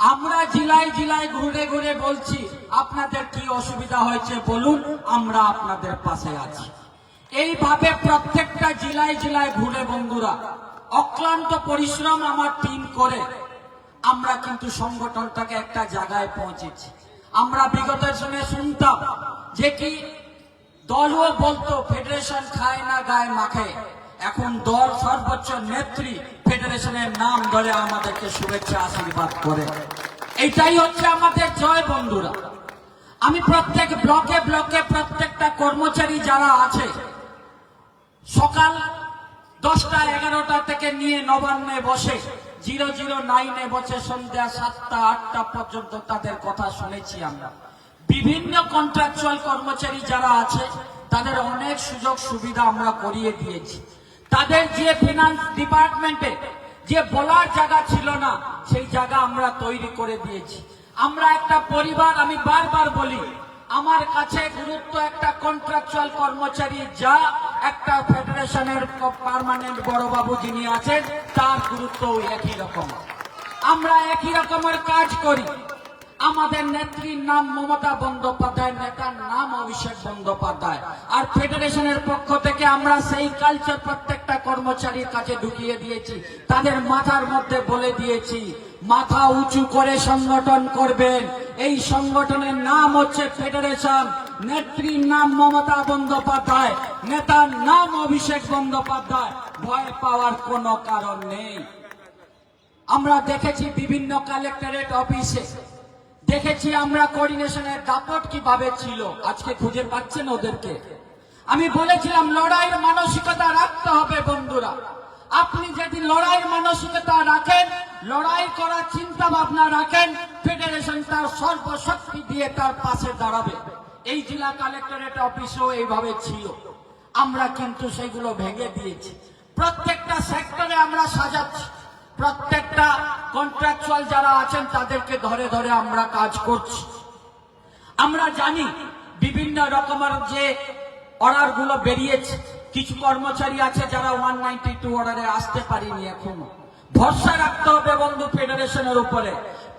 আমরা জেলায় জেলায় ঘুরে ঘুরে বলছি, আপনাদের কি অসুবিধা হয়েছে বলুন, আমরা আপনাদের পাশে আছি। এইভাবে প্রত্যেকটা জেলায় জেলায় ঘুরে বন্ধুরা, অক্লান্ত পরিশ্রম আমার টিম করে, আমরা কিন্তু সংগঠনটাকে একটা জায়গায় পৌঁছেছি। আমরা বিগতের সময় শুনতাম যে কি দলও বলতো, ফেডারেশন খায় না, গায়ে মাখে। এখন দল সর্বোচ্চ নেত্রী ফেডারেশনের নাম ধরে আমাদেরকে শুভেচ্ছা, আশীর্বাদ করে। এইটাই হচ্ছে আমাদের জয় বন্ধুরা। আমি প্রত্যেক ব্লকে ব্লকে প্রত্যেকটা কর্মচারী যারা আছে, সকাল দশটা, এগারোটা থেকে নিয়ে নবান্নে বসে, জিরো জিরো নাইনে বসে সন্ধ্যা সাতটা, আটটা পর্যন্ত তাদের কথা শুনেছি আমরা। বিভিন্ন কন্ট্রাকচুয়াল কর্মচারী যারা আছে, তাদের অনেক সুযোগ সুবিধা আমরা করিয়ে দিয়েছি। তাদের যে ফিনান্স ডিপার্টমেন্টে যে বলার জায়গা ছিল না, সেই জায়গা আমরা তৈরি করে দিয়েছি। আমরা একটা পরিবার, আমি বারবার বলি, আমার কাছে গুরুত্ব একটা কন্ট্রাকচুয়াল কর্মচারী যা একটা ফেডারেশনের পার্মানেন্ট বড়বাবু যিনি আছেন, তার গুরুত্ব একই রকম। আমরা একই রকমের কাজ করি। আমাদের নেত্রীর নাম মমতা বন্দ্যোপাধ্যায়, নেতার নাম অভিষেক বন্দ্যোপাধ্যায়। আর ফেডারেশনের পক্ষ থেকে আমরা সেই কালচার প্রত্যেকটা কর্মচারীর কাছে ঢুকিয়ে দিয়েছি। তাদের মাথার মধ্যে বলে দিয়েছি, মাথা উঁচু করে সংগঠন করবেন। এই সংগঠনের নাম হচ্ছে ফেডারেশন। নেত্রীর নাম মমতা বন্দ্যোপাধ্যায়, নেতার নাম অভিষেক বন্দ্যোপাধ্যায়। ভয় পাওয়ার কোনো কারণ নেই। আমরা দেখেছি বিভিন্ন কালেক্টরেট অফিসে দেখেছি আমরা কোঅর্ডিনেশনের দাপট কীভাবে ছিল। আজকে খুঁজে পাচ্ছেন ওদেরকে। আমি বলেছিলাম, লড়াইয়ের মানসিকতা রাখতে হবে বন্ধুরা। আপনি যদি লড়াইয়ের মানসিকতা রাখেন, লড়াই করার চিন্তা ভাবনা রাখেন ফেডারেশন তার সর্বশক্তি দিয়ে তার পাশে দাঁড়াবে। এই জেলা কালেক্টরেট অফিসেও এইভাবে ছিল। আমরা কিন্তু সেগুলো ভেঙে দিয়েছি। প্রত্যেকটা সেক্টরে আমরা সাজাচ্ছি। প্রত্যেকটা কন্ট্রাকচুয়াল যারা আছেন, তাদেরকে ধরে ধরে আমরা কাজ করছি। আমরা জানি বিভিন্ন রকমের যে অর্ডারগুলো বেরিয়েছে, কিছু কর্মচারী আছে যারা ওয়ান নাইনটি টু অর্ডারে আসতে পারিনি এখনও। ভরসা রাখতে হবে বন্ধু ফেডারেশনের উপরে।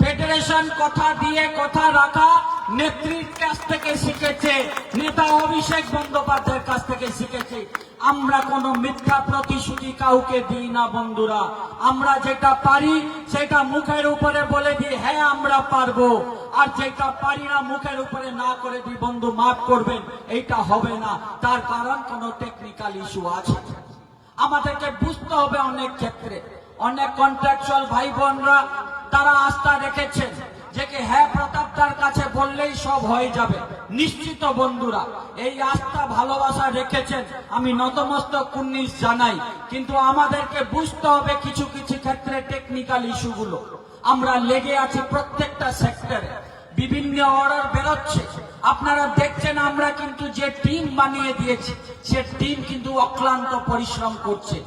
ফেডারেশন কথা দিয়ে কথা রাখা, নেত্রীর কাছ থেকে শিখেছে, নেতা অভিষেক বন্দ্যোপাধ্যায়ের কাছ থেকে শিখেছে। আমরা কোনো মিথ্যা প্রতিশ্রুতি কাউকে দিই না, বন্ধুরা। আমরা যেটা পারি, সেটা মুখের উপরে বলে দিই হ্যাঁ আমরা পারব। আর যেটা পারি না, মুখের উপরে না করে দিই, বন্ধু, মাফ করবেন, এইটা হবে না। তার কারণ কোনো টেকনিক্যাল ইস্যু আছে। আমাদেরকে বুঝতে হবে অনেক ক্ষেত্রে। অনেক কন্ট্রাকচুয়াল ভাই বোনরা তারা আস্থা রেখেছেন যে কি হ্যাঁ প্রতাপদার কাছে বললেই সব হয়ে যাবে। নিশ্চিত বন্ধুরা, এই আস্থা, ভালোবাসা রেখেছেন আমি নতমস্তক কুন্নিস জানাই। কিন্তু আমাদেরকে বুঝতে হবে কিছু কিছু ক্ষেত্রে টেকনিক্যাল ইস্যুগুলো আমরা লেগে আছি প্রত্যেকটা সেক্টরে বিভিন্ন অর্ডার বেরোচ্ছে। আপনারা দেখছেন আমরা কিন্তু যে টিম বানিয়ে দিয়েছি, সে টিম কিন্তু অক্লান্ত পরিশ্রম করছে।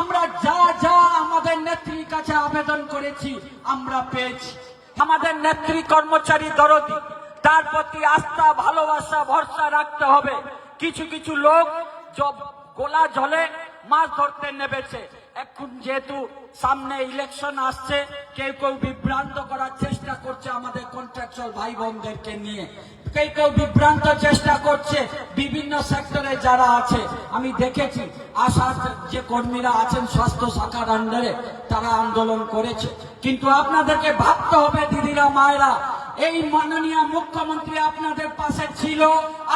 আমরা যা যা আমাদের নেত্রীর কাছে আবেদন করেছি, আমরা পেয়েছি। আমাদের নেত্রী কর্মচারী দরদি, তার প্রতি আস্থা, ভালোবাসা, ভরসা রাখতে হবে। কিছু কিছু লোক গোলা জলে মাছ ধরতে নেবেছে এখন যেহেতু সামনে ইলেকশন আসছে, কেউ কেউ বিভ্রান্ত করার চেষ্টা করছে আমাদের কন্ট্রাকচুয়াল ভাই বোনদেরকে নিয়ে। কেউ কেউ বিভ্রান্ত চেষ্টা করছে বিভিন্ন সেক্টরে যারা আছে। আমি দেখেছি আশার যে কর্মীরা আছেন স্বাস্থ্য শাখার আন্ডারে তারা আন্দোলন করেছে। কিন্তু আপনাদেরকে ভাবতে হবে, দিদিরা, মায়েরা, এই মাননীয় মুখ্যমন্ত্রী আপনাদের পাশে ছিল,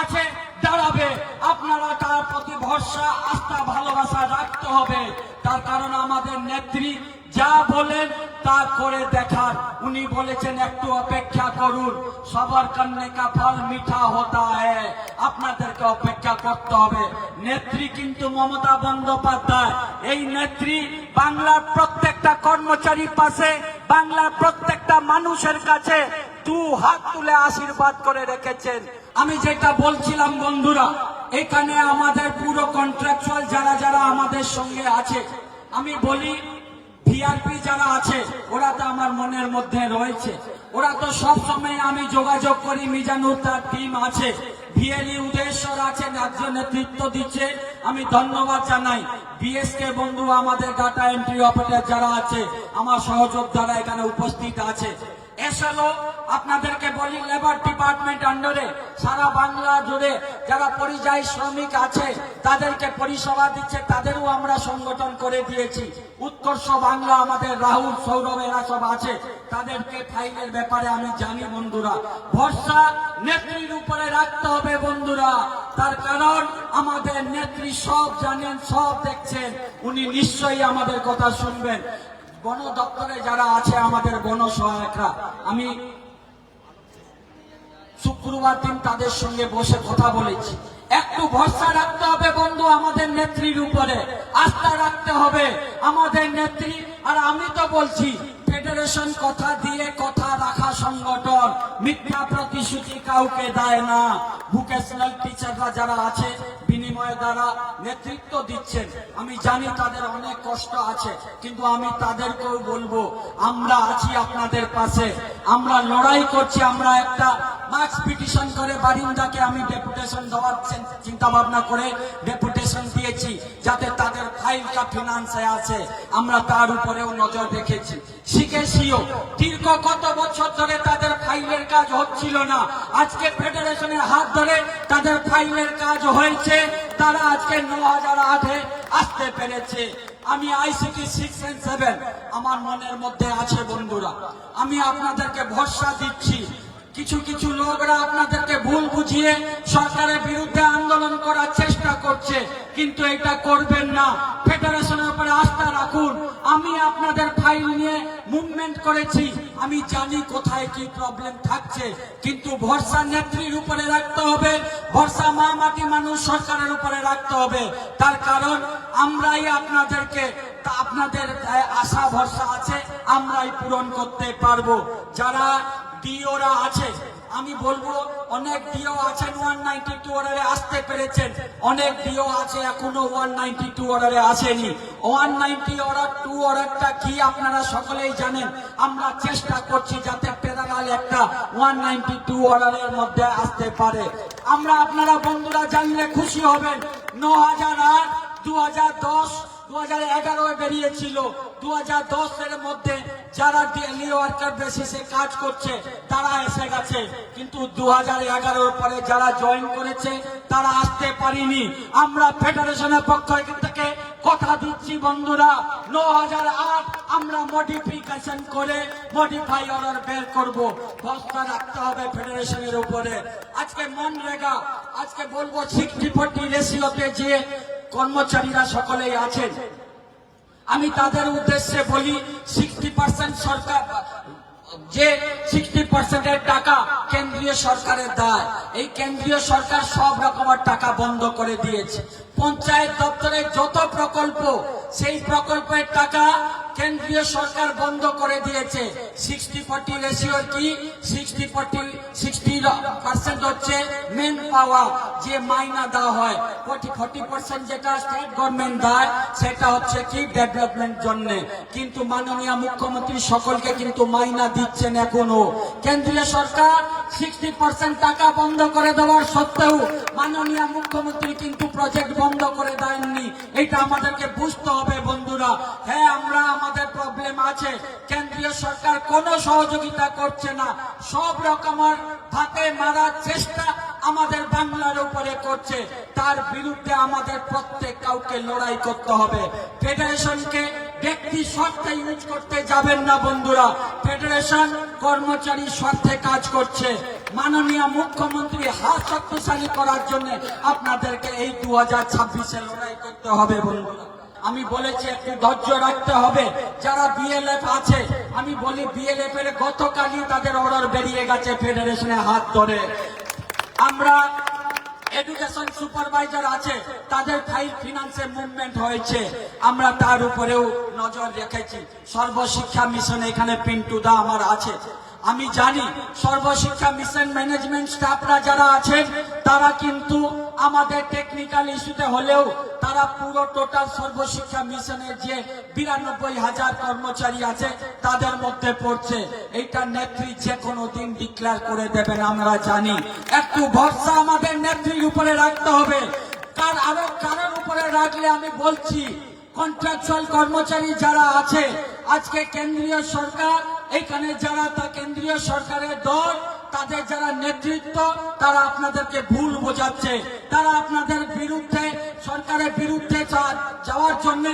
আছে, দাঁড়াবে। আপনারা তার প্রতি ভরসা, আস্থা, ভালোবাসা রাখতে হবে। তার কারণ আমাদের নেত্রী যা বলেন তা করে দেখার। উনি বলেছেন, একটু অপেক্ষা করুন। সবার কান্নে কা ফল মিঠা হতা হ্যায়। আপনাদেরকে অপেক্ষা করতে হবে। নেত্রী কিন্তু মমতা বন্দ্যোপাধ্যায়। এই নেত্রী বাংলার প্রত্যেকটা কর্মচারীর পাশে, বাংলার প্রত্যেকটা মানুষের কাছে দু হাত তুলে আশীর্বাদ করে রেখেছেন। আমি যেটা বলছিলাম, বন্ধুরা, এখানে আমাদের পুরো কন্ট্রাকচুয়াল যারা যারা আমাদের সঙ্গে আছে, আমি বলি ভিআরপি যারা আছে, ওরা তো আমার মনের মধ্যে রয়েছে। ওরা তো সব সময় আমি যোগাযোগ করি, মিজানুর তার টিম আছে, ভিএলই উদয়েশ্বর আছে, রাজ্য নেতৃত্ব দিচ্ছে। আমি ধন্যবাদ জানাই। বিএসকে বন্ধু, আমাদের ডাটা এন্ট্রি অপারেটর যারা আছে, আমার সহযোগ যারা এখানে উপস্থিত আছে। এসএলও আপনাদেরকে বলি লেবার ডিপার্টমেন্ট আন্ডারে সারা বাংলা জুড়ে যারা পরিযায়ী শ্রমিক আছে, তাদেরকে পরিষেবা দিচ্ছে, তাদেরও আমরা সংগঠন করে দিয়েছি। উৎকর্ষ বাংলা আমাদের রাহুল, সৌরভ, এরা সব আছে। তাদেরকে ফাইলের ব্যাপারে আমি জানি, বন্ধুরা। ভরসা নেত্রীর উপরে রাখতে হবে, বন্ধুরা। তার কারণ, আমাদের নেত্রী সব জানেন, সব দেখছেন। উনি নিশ্চয়ই আমাদের কথা শুনবেন। বন দপ্তরে যারা আছে আমাদের বন সহায়করা, আমি শুক্রবার দিন তাদের সঙ্গে বসে কথা বলেছি। একটু ভরসা রাখতে হবে বন্ধু আমাদের নেত্রীর উপরে, আস্থা রাখতে হবে আমাদের নেত্রী। আর আমি তো বলছি ফেডারেশন কথা দিয়ে কথা রাখা সংগঠন মিথ্যা প্রতিশ্রুতি কাউকে দেয় না। ভোকেশনাল টিচাররা যারা আছে, বিনিময়ে দ্বারা নেতৃত্ব দিচ্ছেন। আমি জানি তাদের অনেক কষ্ট আছে, কিন্তু আমি তাদেরকেও বলব, আমরা আছি আপনাদের পাশে। আমরা লড়াই করছি, আমরা একটা মার্কস পিটিশন করে বারিন্দাকে আমি ডেপুটেশন দেওয়ার চিন্তা ভাবনা করে ডেপুটেশন দিয়েছি যাতে তাদের ফাইলটা ফিনান্সে আছে। আমরা তার উপরেও নজর রেখেছি। শিখেছিও দীর্ঘ কত বছর ধরে তাদের ফাইলের কাজ হচ্ছিল না। আজকে ফেডারেশনের হাত ধরে তাদের ফাইলের কাজ হয়েছে। তারা আজকে ন হাজার আটে আসতে পেরেছে। আমি আইসিটি সিক্স এন্ড সেভেন আমার মনের মধ্যে আছে বন্ধুরা। আমি আপনাদেরকে ভরসা দিচ্ছি কিছু কিছু লোকরা আপনাদেরকে ভুল বুঝিয়ে সরকারের বিরুদ্ধে আন্দোলন করার চেষ্টা করছে, কিন্তু এটা করবেন না। ফেডারেশনের উপরে আস্থা রাখুন। আমি আপনাদের ফাইল নিয়ে মুভমেন্ট করেছি। আমি জানি কোথায় কি প্রবলেম থাকছে, কিন্তু ভরসা নেত্রীর উপরে রাখতে হবে। ভরসা মা মাটি মানুষ সরকারের উপরে রাখতে হবে। তার কারণ, আমরাই আপনাদেরকে, আপনাদের আশা, ভরসা আছে, আমরাই পূরণ করতে পারব। যারা ডিওরা আছে। আমি বলব, অনেক ডিও আছেন ওয়ান নাইনটি টু অর্ডারে আসতে পেরেছেন। অনেক ডিও আছে এখনও ওয়ান নাইনটি টু অর্ডারে আসেনি। ওয়ান নাইনটি অর্ডার টু অর্ডারটা কি আপনারা সকলেই জানেন? আমরা চেষ্টা করছি যাতে পেরাগাল একটা ওয়ান নাইনটি টু অর্ডারের মধ্যে আসতে পারে। আমরা আপনারা বন্ধুরা জানলে খুশি হবেন। ন হাজার আট দু হাজার দশ দু হাজার এগারোয় বেরিয়েছিল। দু হাজার দশের মধ্যে যারা ডেলি ওয়ার্কার বেসিসে কাজ করছে, তারা এসে গেছে। কিন্তু দু হাজার এগারোর পরে যারা জয়েন করেছে, তারা আসতে পারিনি। আমরা ফেডারেশনের পক্ষ থেকে কথা দিচ্ছি, বন্ধুরা। ন হাজার আট আমরা মডিফিকেশন করে মডিফাই অর্ডার বের করব। ভরসা রাখতে হবে ফেডারেশনের উপরে। আজকে মনরেগা, আজকে বলব সিক্সটি ফোর্টি রেশিওতে যে কর্মচারীরা সকলেই আছেন। আমি তাদের উদ্দেশ্যে বলি সিক্সটি পার্সেন্ট সরকার, যে সিক্সটি পার্সেন্টের টাকা কেন্দ্রীয় সরকারের দায়, এই কেন্দ্রীয় সরকার সব রকমের টাকা বন্ধ করে দিয়েছে। পঞ্চায়েত দপ্তরের যত প্রকল্প, সেই প্রকল্পের টাকা কেন্দ্রীয় সরকার বন্ধ করে দিয়েছে। সিক্সটি ফর্টি রেশিওর কি? সিক্সটি ফর্টি, সিক্সটি পার্সেন্ট হচ্ছে মেন পাওয়া যে মাইনা দেওয়া হয়। ফর্টি ফর্টি পার্সেন্ট যেটা স্টেট গভর্নমেন্ট দেয়, সেটা হচ্ছে কি ডেভেলপমেন্ট জন্য। কিন্তু মাননীয় মুখ্যমন্ত্রী সকলকে কিন্তু মাইনা দিচ্ছেন এখনও। কেন্দ্রীয় সরকার সিক্সটি পার্সেন্ট টাকা বন্ধ করে দেওয়ার সত্ত্বেও মাননীয় মুখ্যমন্ত্রী কিন্তু প্রজেক্ট বন্ধ করে দেননি। এটা আমাদেরকে বুঝতে হবে বন্ধুরা। হ্যাঁ আমরা আমাদের প্রবলেম আছে। কেন্দ্রীয় সরকার কোনো সহযোগিতা করছে না। সব রকমের ফাঁকে মারার চেষ্টা আমাদের বাংলার উপরে করছে, তার বিরুদ্ধে আমাদের প্রত্যেক কাউকে লড়াই করতে হবে। ফেডারেশনকে ব্যক্তি স্বার্থে ইউজ করতে যাবেন না বন্ধুরা। ফেডারেশন কর্মচারী স্বার্থে কাজ করছে। মাননীয় মুখ্যমন্ত্রী হাত শক্তিশালী করার জন্য আপনাদেরকে এই দু হাজার ছাব্বিশে লড়াই করতে হবে বন্ধুরা। আমি বলেছি, একটু ধৈর্য রাখতে হবে। যারা বিএলএফ আছে, আমি বলি বিএলএফ এর গতকালই তাদের অর্ডার বেরিয়ে গেছে ফেডারেশনের হাত ধরে। আমরা এডুকেশন সুপারভাইজার আছে, তাদের ফাইল ফিনান্সে মুভমেন্ট হয়েছে। আমরা তার উপরেও নজর রেখেছি। সর্বশিক্ষা মিশন এখানে পিন্টু দা আমার আছে। আমি জানি সর্বশিক্ষা মিশন ম্যানেজমেন্ট স্টাফরা যারা আছেন, তারা কিন্তু আমাদের টেকনিক্যাল ইস্যুতে হলেও তারা পুরো টোটাল সর্বশিক্ষা মিশনের যে বিরানব্বই হাজার কর্মচারী আছে, তাদের মধ্যে পড়ছে। এইটা নেত্রী যে কোনো দিন ডিক্লেয়ার করে দেবেন, আমরা জানি। একটু ভরসা আমাদের নেত্রীর উপরে রাখতে হবে। কার আরও কারোর উপরে রাখলে আমি বলছি কন্ট্রাকচুয়াল কর্মচারী যারা আছে, আজকে কেন্দ্রীয় সরকার এখানে যারা তা কেন্দ্রীয় সরকারের দল, তাদের যারা নেতৃত্ব, তারা আপনাদেরকে ভুল বোঝাচ্ছে। তারা আপনাদের বিরুদ্ধে, সরকারের বিরুদ্ধে যাওয়ার জন্য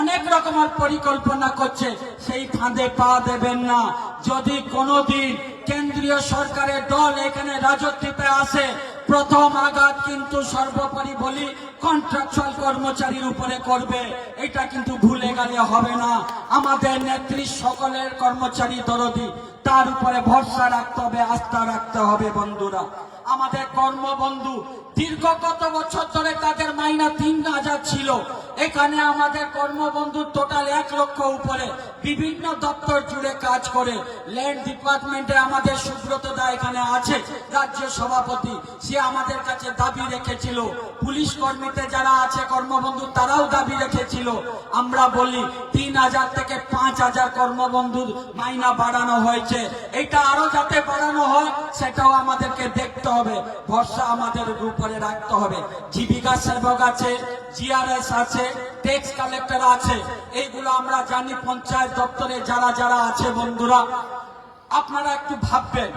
অনেক রকমের পরিকল্পনা করছে। সেই ফাঁদে পা দেবেন না। যদি কোনোদিন কেন্দ্রীয় সরকারের দল এখানে রাজত্বে আসে প্রথম আঘাত কিন্তু সর্বোপরি বলি কন্ট্রাকচুয়াল কর্মচারীর উপরে করবে। এটা কিন্তু ভুলে গেলে হবে না। আমাদের নেত্রী সকলের কর্মচারী দরদি, তার উপরে ভরসা রাখতে হবে, আস্থা রাখতে হবে বন্ধুরা। আমাদের কর্মবন্ধু দীর্ঘ কত বছর ধরে তাদের মাইনা তিন হাজার ছিল। এখানে আমাদের কর্মবন্ধু টোটাল এক লক্ষ উপরে বিভিন্ন দপ্তর জুড়ে কাজ করে ল্যান্ড ডিপার্টমেন্টে আমাদের সুব্রত দা এখানে আছে, রাজ্য সভাপতি। সে আমাদের কাছে দাবি রেখেছিল। পুলিশ কর্মীতে যারা আছে কর্মবন্ধু, তারাও দাবি রেখেছিল। আমরা বলি, তিন হাজার থেকে পাঁচ হাজার কর্মবন্ধুর মাইনা বাড়ানো হয়েছে। এটা আরও যাতে বাড়ানো হয়, সেটাও আমাদেরকে দেখতে হবে। ভরসা আমাদের উপরে রাখতে হবে। জীবিকা সেবক আছে জিআরএস আছে ট্যাক্স কালেক্টর আছে, এইগুলো আমরা জানি পঞ্চায়েত দপ্তরে যারা যারা আছে বন্ধুরা। আপনারা একটু ভাববেন,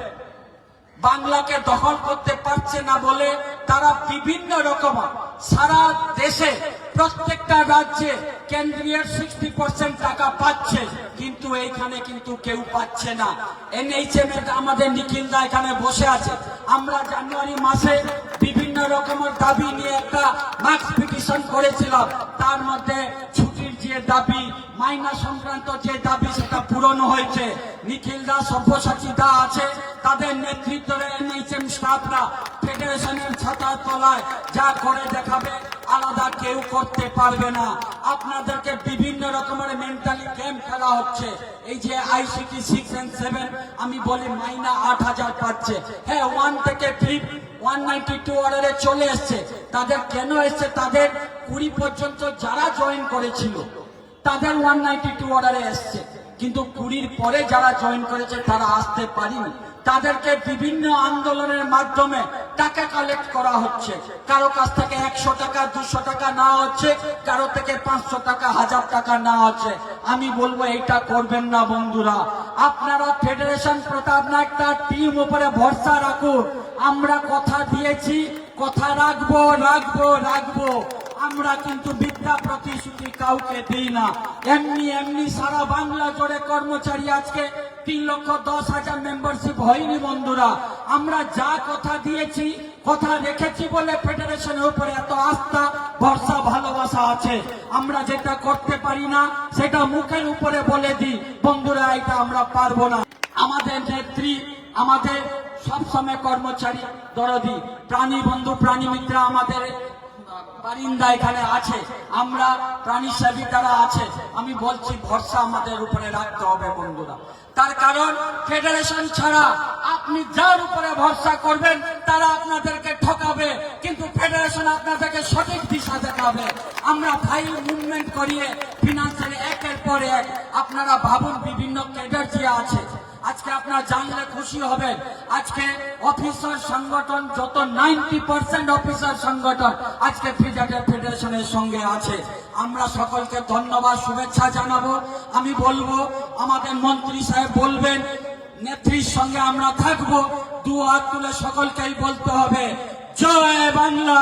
বাংলাকে দখল করতে পারছে না বলে তারা বিভিন্ন রকম, সারা দেশে প্রত্যেকটা রাজ্যে কেন্দ্রীয় সিক্সটি পার্সেন্ট টাকা পাচ্ছে, কিন্তু এইখানে কিন্তু কেউ পাচ্ছে না। এনএইচএম আমাদের নিখিল দা এখানে বসে আছে। আমরা জানুয়ারি মাসে বিভিন্ন রকমের দাবি নিয়ে একটা মার্কস পিটিশন করেছিল। তার মধ্যে ছুটির যে দাবি, মাইনা সংক্রান্ত যে দাবি, সেটা পূরণ হয়েছে। নিখিল দা, সব্যসাচী দা আছে, তাদের নেতৃত্বে এনএইচএম স্টাফরা ফেডারেশনের ছাতার তলায় যা করে দেখাবে কেউ করতে পারবে না। আপনাদেরকে বিভিন্ন রকমের মেন্টালি গেম খেলা হচ্ছে। এই যে আইসিটি সিক্স এন্ড সেভেন আমি বলি মাইনা আট হাজার পাচ্ছে। হ্যাঁ ওয়ান থেকে থ্রি ওয়ান নাইনটি টু অর্ডারে চলে এসছে। তাদের কেন এসছে? তাদের কুড়ি পর্যন্ত যারা জয়েন করেছিল, তাদের ওয়ান নাইনটি টু অর্ডারে এসছে। কিন্তু কুড়ির পরে যারা জয়েন করেছে, তারা আসতে পারেনি। তাদেরকে বিভিন্ন আন্দোলনের মাধ্যমে টাকা কালেক্ট করা হচ্ছে। কারও কাছ থেকে একশো টাকা, দুশো টাকা না হচ্ছে, কারও থেকে পাঁচশো টাকা, হাজার টাকা না হচ্ছে। আমি বলব এটা করবেন না বন্ধুরা। আপনারা ফেডারেশন প্রতাপ না একটা টিম উপরে ভরসা রাখুন। আমরা কথা দিয়েছি, কথা রাখব রাখব রাখব। আমরা কিন্তু বিদ্যা প্রতিশ্রুতি কাউকে দিই না। এমনি এমনি সারা বাংলা জুড়ে কর্মচারী আজকে তিন লক্ষ দশ হাজার মেম্বারশিপ হয়নি বন্ধুরা। আমরা যা কথা দিয়েছি, কথা রেখেছি বলে ফেডারেশনের উপরে এত আস্থা, ভরসা, ভালোবাসা আছে। আমরা যেটা করতে পারি না, সেটা মুখের উপরে বলে দিই। বন্ধুরা, এটা আমরা পারব না। আমাদের নেত্রী, আমাদের সবসময় কর্মচারী দরদি, প্রাণী বন্ধু, প্রাণী মিত্র আমাদের বারিন্দা এখানে আছে। আমরা প্রাণী সেবী যারা আছে। আমি বলছি, ভরসা আমাদের উপরে রাখতে হবে বন্ধুরা। তার কারণ, ফেডারেশন ছাড়া আপনি যার উপরে ভরসা করবেন, তারা আপনাদেরকে ঠকাবে। কিন্তু ফেডারেশন আপনাদেরকে সঠিক দিশা দেখাবে। আমরা ফাইল মুভমেন্ট করিয়ে ফিনান্সিয়াল একের পর এক, আপনারা ভাবুন বিভিন্ন ক্যাডার যে আছে আপনারা জানলে খুশি হবেন। আজকে অফিসার সংগঠন, যত নাইনটি পার্সেন্ট অফিসার সংগঠন আজকে ফিজাটের ফেডারেশনের সঙ্গে আছে। আমরা সকলকে ধন্যবাদ, শুভেচ্ছা জানাব। আমি বলব, আমাদের মন্ত্রী সাহেব বলবেন, নেত্রীর সঙ্গে আমরা থাকব দু হাত তুলে সকলকেই বলতে হবে জয় বাংলা।